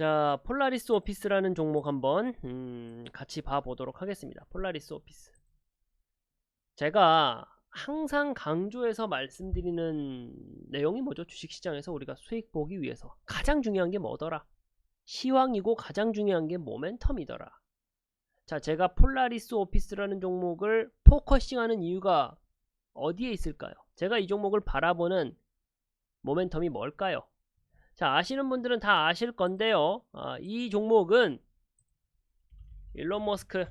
자, 폴라리스 오피스라는 종목 한번 음, 같이 봐보도록 하겠습니다. 폴라리스 오피스. 제가 항상 강조해서 말씀드리는 내용이 뭐죠? 주식시장에서 우리가 수익 보기 위해서 가장 중요한 게 뭐더라? 시황이고 가장 중요한 게 모멘텀이더라. 자, 제가 폴라리스 오피스라는 종목을 포커싱하는 이유가 어디에 있을까요? 제가 이 종목을 바라보는 모멘텀이 뭘까요? 자, 아시는 분들은 다 아실 건데요. 아, 이 종목은 일론 머스크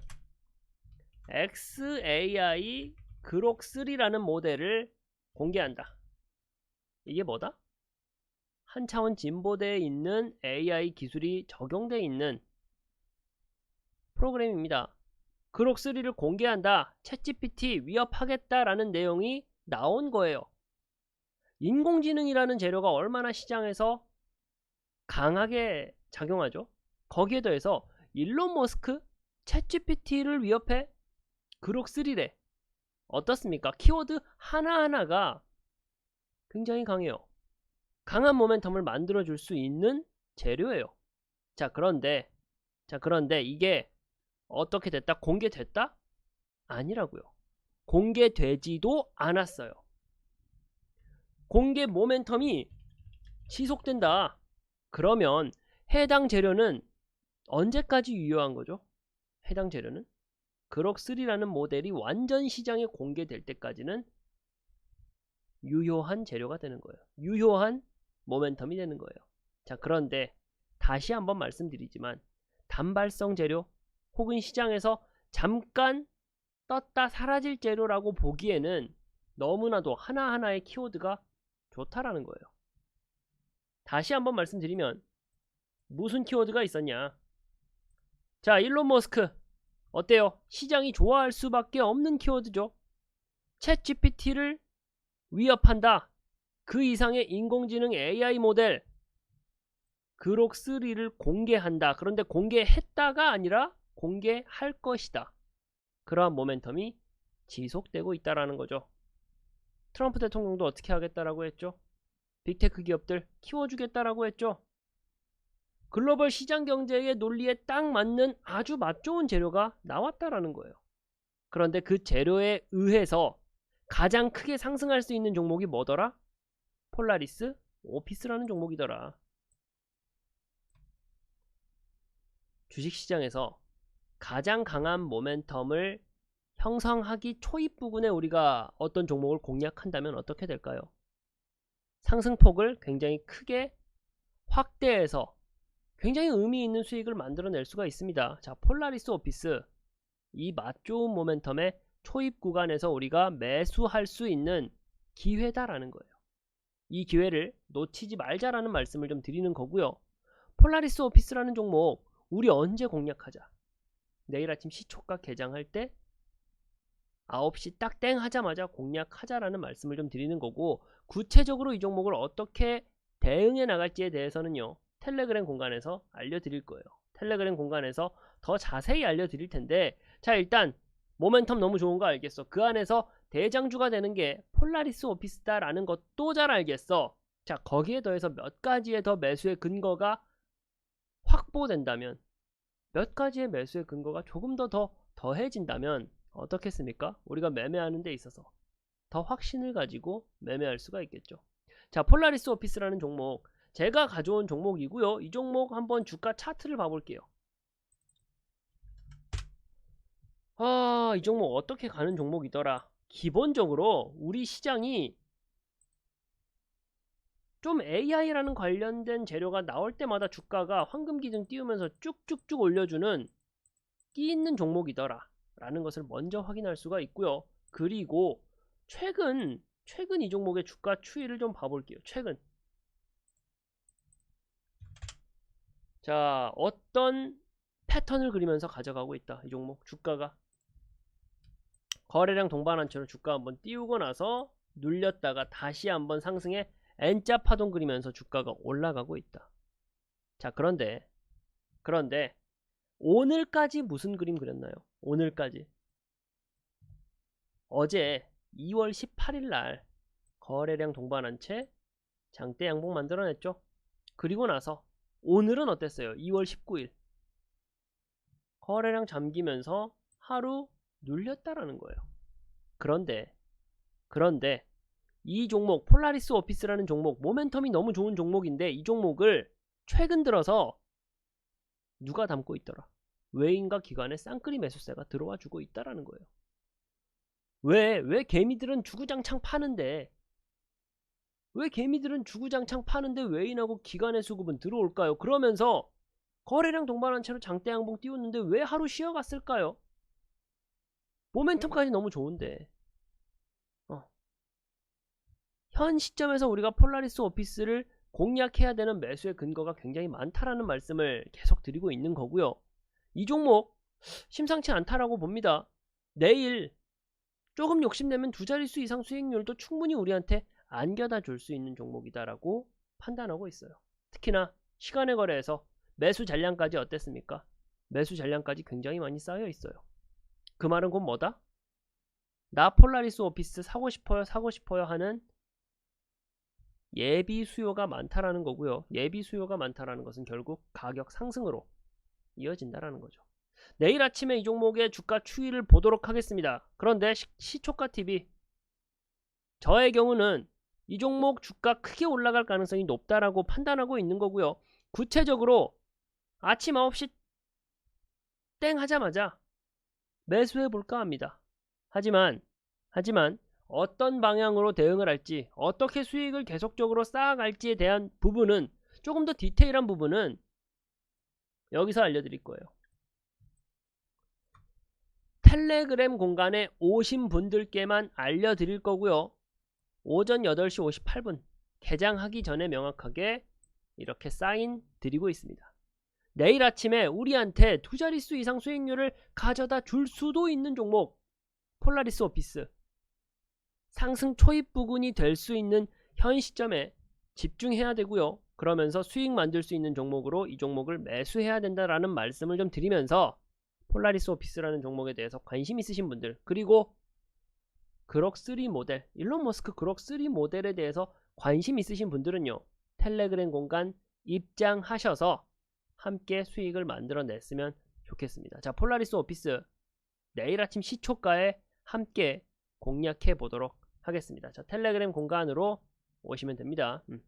XAI 그록3라는 모델을 공개한다. 이게 뭐다? 한 차원 진보대에 있는 AI 기술이 적용되어 있는 프로그램입니다. 그록3를 공개한다. 챗GPT 위협하겠다라는 내용이 나온 거예요. 인공지능이라는 재료가 얼마나 시장에서 강하게 작용하죠. 거기에 더해서 일론 머스크 챗GPT를 위협해 그록3래. 어떻습니까? 키워드 하나하나가 굉장히 강해요. 강한 모멘텀을 만들어 줄 수 있는 재료예요. 자, 그런데 자, 그런데 이게 어떻게 됐다? 공개됐다? 아니라고요. 공개되지도 않았어요. 공개 모멘텀이 지속된다. 그러면 해당 재료는 언제까지 유효한 거죠? 해당 재료는 그럭3라는 모델이 완전 시장에 공개될 때까지는 유효한 재료가 되는 거예요. 유효한 모멘텀이 되는 거예요. 자, 그런데 다시 한번 말씀드리지만 단발성 재료 혹은 시장에서 잠깐 떴다 사라질 재료라고 보기에는 너무나도 하나하나의 키워드가 좋다라는 거예요. 다시 한번 말씀드리면 무슨 키워드가 있었냐? 자, 일론 머스크 어때요? 시장이 좋아할 수밖에 없는 키워드죠. 챗 GPT를 위협한다. 그 이상의 인공지능 AI 모델 그록3를 공개한다. 그런데 공개했다가 아니라 공개할 것이다. 그러한 모멘텀이 지속되고 있다라는 거죠. 트럼프 대통령도 어떻게 하겠다라고 했죠? 빅테크 기업들 키워주겠다라고 했죠. 글로벌 시장 경제의 논리에 딱 맞는 아주 맛 좋은 재료가 나왔다라는 거예요. 그런데 그 재료에 의해서 가장 크게 상승할 수 있는 종목이 뭐더라? 폴라리스 오피스라는 종목이더라. 주식시장에서 가장 강한 모멘텀을 형성하기 초입 부분에 우리가 어떤 종목을 공략한다면 어떻게 될까요? 상승폭을 굉장히 크게 확대해서 굉장히 의미 있는 수익을 만들어낼 수가 있습니다. 자, 폴라리스 오피스 이 맛 좋은 모멘텀의 초입 구간에서 우리가 매수할 수 있는 기회다라는 거예요. 이 기회를 놓치지 말자라는 말씀을 좀 드리는 거고요. 폴라리스 오피스라는 종목 우리 언제 공략하자? 내일 아침 시초가 개장할 때 9시 딱 땡 하자마자 공략하자라는 말씀을 좀 드리는 거고 구체적으로 이 종목을 어떻게 대응해 나갈지에 대해서는요. 텔레그램 공간에서 알려드릴 거예요. 텔레그램 공간에서 더 자세히 알려드릴 텐데 자 일단 모멘텀 너무 좋은 거 알겠어. 그 안에서 대장주가 되는 게 폴라리스 오피스다 라는 것도 잘 알겠어. 자 거기에 더해서 몇 가지의 더 매수의 근거가 확보된다면 몇 가지의 매수의 근거가 조금 더 더 더해진다면 어떻겠습니까? 우리가 매매하는 데 있어서 더 확신을 가지고 매매할 수가 있겠죠. 자, 폴라리스 오피스라는 종목 제가 가져온 종목이고요. 이 종목 한번 주가 차트를 봐볼게요. 아, 이 종목 어떻게 가는 종목이더라. 기본적으로 우리 시장이 좀 AI라는 관련된 재료가 나올 때마다 주가가 황금 기둥 띄우면서 쭉쭉쭉 올려주는 끼 있는 종목이더라. 라는 것을 먼저 확인할 수가 있고요. 그리고 최근 최근 이 종목의 주가 추이를 좀 봐볼게요. 최근 자 어떤 패턴을 그리면서 가져가고 있다. 이 종목 주가가 거래량 동반한처럼 주가 한번 띄우고 나서 눌렸다가 다시 한번 상승해 N자 파동 그리면서 주가가 올라가고 있다. 자 그런데 그런데 오늘까지 무슨 그림 그렸나요? 오늘까지 어제 2월 18일 날 거래량 동반한 채 장대 양봉 만들어냈죠. 그리고 나서 오늘은 어땠어요? 2월 19일. 거래량 잠기면서 하루 눌렸다라는 거예요. 그런데 그런데 이 종목 폴라리스 오피스라는 종목 모멘텀이 너무 좋은 종목인데 이 종목을 최근 들어서 누가 담고 있더라? 외인과 기관의 쌍끌이 매수세가 들어와 주고 있다라는 거예요. 왜? 왜 개미들은 주구장창 파는데 왜 개미들은 주구장창 파는데 외인하고 기관의 수급은 들어올까요? 그러면서 거래량 동반한 채로 장대 양봉 띄웠는데 왜 하루 쉬어갔을까요? 모멘텀까지 너무 좋은데 어. 현 시점에서 우리가 폴라리스 오피스를 공략해야 되는 매수의 근거가 굉장히 많다라는 말씀을 계속 드리고 있는 거고요. 이 종목 심상치 않다라고 봅니다. 내일 조금 욕심내면 두 자릿수 이상 수익률도 충분히 우리한테 안겨다 줄 수 있는 종목이다라고 판단하고 있어요. 특히나 시간의 거래에서 매수 잔량까지 어땠습니까? 매수 잔량까지 굉장히 많이 쌓여 있어요. 그 말은 곧 뭐다? 나 폴라리스 오피스 사고 싶어요, 사고 싶어요 하는 예비 수요가 많다라는 거고요. 예비 수요가 많다라는 것은 결국 가격 상승으로 이어진다라는 거죠. 내일 아침에 이 종목의 주가 추이를 보도록 하겠습니다. 그런데 시, 초가 TV 저의 경우는 이 종목 주가 크게 올라갈 가능성이 높다라고 판단하고 있는 거고요. 구체적으로 아침 9시 땡 하자마자 매수해 볼까 합니다. 하지만 하지만 어떤 방향으로 대응을 할지 어떻게 수익을 계속적으로 쌓아갈지에 대한 부분은 조금 더 디테일한 부분은 여기서 알려드릴 거예요. 텔레그램 공간에 오신 분들께만 알려드릴 거고요. 오전 8시 58분 개장하기 전에 명확하게 이렇게 사인 드리고 있습니다. 내일 아침에 우리한테 두 자릿수 이상 수익률을 가져다 줄 수도 있는 종목 폴라리스 오피스 상승 초입 부근이 될 수 있는 현 시점에 집중해야 되고요. 그러면서 수익 만들 수 있는 종목으로 이 종목을 매수해야 된다라는 말씀을 좀 드리면서 폴라리스 오피스라는 종목에 대해서 관심 있으신 분들 그리고 그럭3 모델 일론 머스크 그럭3 모델에 대해서 관심 있으신 분들은요. 텔레그램 공간 입장하셔서 함께 수익을 만들어냈으면 좋겠습니다. 자 폴라리스 오피스 내일 아침 시초가에 함께 공략해 보도록 하겠습니다. 자, 텔레그램 공간으로 오시면 됩니다. 음.